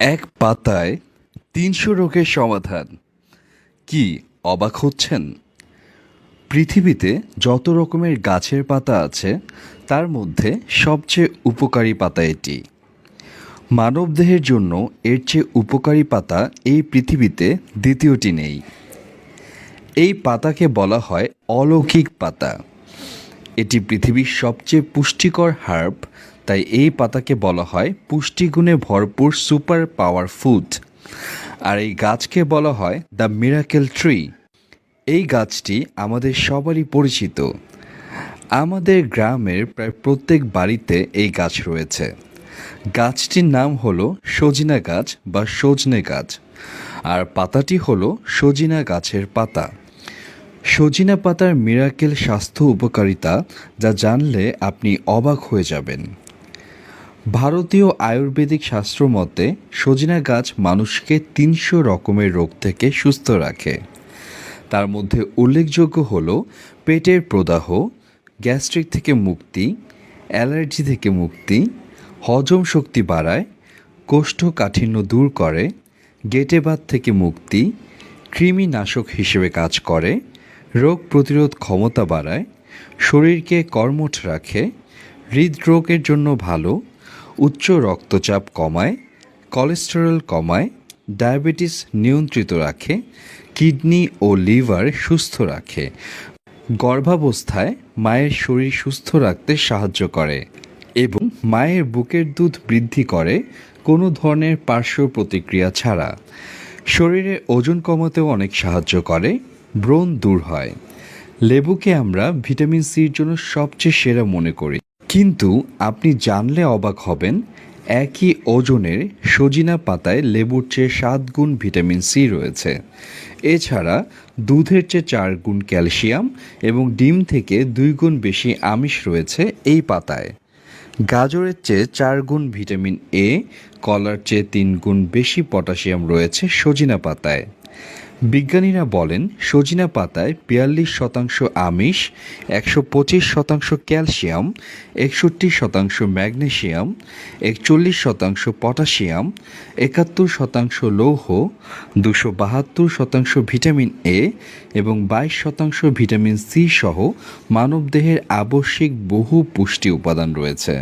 এক পাতায় তিনশো রোগের সমাধান। কি অবাক হচ্ছেন? পৃথিবীতে যত রকমের গাছের পাতা আছে, তার মধ্যে সবচেয়ে উপকারী পাতা এটি। মানবদেহের জন্য এর চেয়ে উপকারী পাতা এই পৃথিবীতে দ্বিতীয়টি নেই। এই পাতাকে বলা হয় অলৌকিক পাতা। এটি পৃথিবীর সবচেয়ে পুষ্টিকর হার্ব তাই এই পাতাকে বলা হয় পুষ্টিগুণে ভরপুর সুপার পাওয়ার ফুড। আর এই গাছকে বলা হয় দ্য মিরাকেল ট্রি। এই গাছটি আমাদের সবারই পরিচিত। আমাদের গ্রামের প্রায় প্রত্যেক বাড়িতে এই গাছ রয়েছে। গাছটির নাম হলো সজিনা গাছ বা সজনে গাছ। আর পাতাটি হলো সজিনা গাছের পাতা। সজিনা পাতার মিরাকেল স্বাস্থ্য উপকারিতা যা জানলে আপনি অবাক হয়ে যাবেন। ভারতীয় আয়ুর্বেদিক শাস্ত্র মতে, সজিনা গাছ মানুষকে তিনশো রকমের রোগ থেকে সুস্থ রাখে। তার মধ্যে উল্লেখযোগ্য হল পেটের প্রদাহ, গ্যাস্ট্রিক থেকে মুক্তি, অ্যালার্জি থেকে মুক্তি, হজম শক্তি বাড়ায়, কোষ্ঠকাঠিন্য দূর করে গেটেবাত থেকে মুক্তি, কৃমিনাশক হিসেবে কাজ করে, রোগ প্রতিরোধ ক্ষমতা বাড়ায়, শরীরকে কর্মঠ রাখে, হৃদরোগের জন্য ভালো উচ্চ রক্তচাপ কমায় কোলেস্টেরল কমায় ডায়াবেটিস নিয়ন্ত্রিত রাখে কিডনি ও লিভার সুস্থ রাখে। গর্ভাবস্থায় মায়ের শরীর সুস্থ রাখতে সাহায্য করে এবং মায়ের বুকের দুধ বৃদ্ধি করে কোনো ধরনের পার্শ্ব প্রতিক্রিয়া ছাড়া। শরীরে ওজন কমাতেও অনেক সাহায্য করে, ব্রণ দূর হয়। লেবুকে আমরা ভিটামিন সির জন্য সবচেয়ে সেরা মনে করি। কিন্তু আপনি জানলে অবাক হবেন, একই ওজনের সজিনা পাতায় লেবুর চেয়ে সাত গুণ ভিটামিন সি রয়েছে। এছাড়া দুধের চেয়ে চার গুণ ক্যালসিয়াম এবং ডিম থেকে দুই গুণ বেশি আমিষ রয়েছে এই পাতায়। গাজরের চেয়ে চার গুণ ভিটামিন এ, কলার চেয়ে তিন গুণ বেশি পটাশিয়াম রয়েছে সজিনা পাতায়। বিজ্ঞানীরা বলেন, সজিনা পাতায় বিয়াল্লিশ শতাংশ আমিষ, একশো পঁচিশ শতাংশ ক্যালসিয়াম, একষট্টি শতাংশ ম্যাগনেশিয়াম একচল্লিশ শতাংশ পটাশিয়াম একাত্তর শতাংশ লৌহ, দুশো বাহাত্তর শতাংশ ভিটামিন এ এবং বাইশ শতাংশ ভিটামিন সি সহ মানবদেহের আবশ্যিক বহু পুষ্টি উপাদান রয়েছে।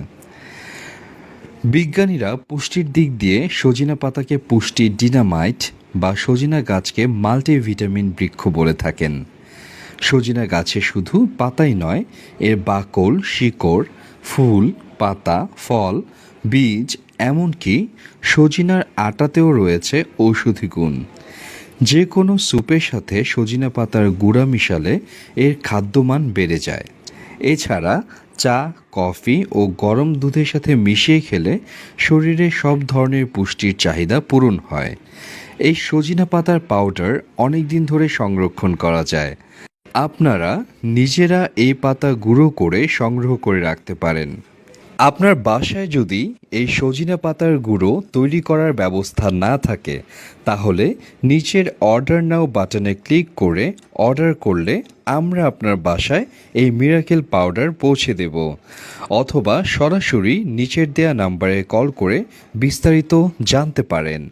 বিজ্ঞানীরা পুষ্টির দিক দিয়ে সজিনা পাতাকে পুষ্টি ডিনামাইট বা সজিনা গাছকে মাল্টিভিটামিন বৃক্ষ বলে থাকেন। সজিনা গাছে শুধু পাতাই নয়, এর বাকল, শিকড়, ফুল, পাতা, ফল, বীজ, এমনকি সজিনার আটাতেও রয়েছে ঔষধি গুণ। যে কোনো স্যুপের সাথে সজিনা পাতার গুঁড়া মিশালে এর খাদ্যমান বেড়ে যায়। এছাড়া চা, কফি ও গরম দুধের সাথে মিশিয়ে খেলে শরীরে সব ধরনের পুষ্টির চাহিদা পূরণ হয়। এই সজিনা পাতার পাউডার অনেক দিন ধরে সংরক্ষণ করা যায়। আপনারা নিজেরা এই পাতা গুঁড়ো করে সংগ্রহ করে রাখতে পারেন। আপনার বাসায় যদি এই সজিনা পাতার গুঁড়ো তৈরি করার ব্যবস্থা না থাকে, তাহলে নিচের অর্ডার নাও বাটনে ক্লিক করে অর্ডার করলে আমরা আপনার বাসায় এই মিরাকেল পাউডার পৌঁছে দেব। অথবা সরাসরি নিচের দেয়া নাম্বারে কল করে বিস্তারিত জানতে পারেন।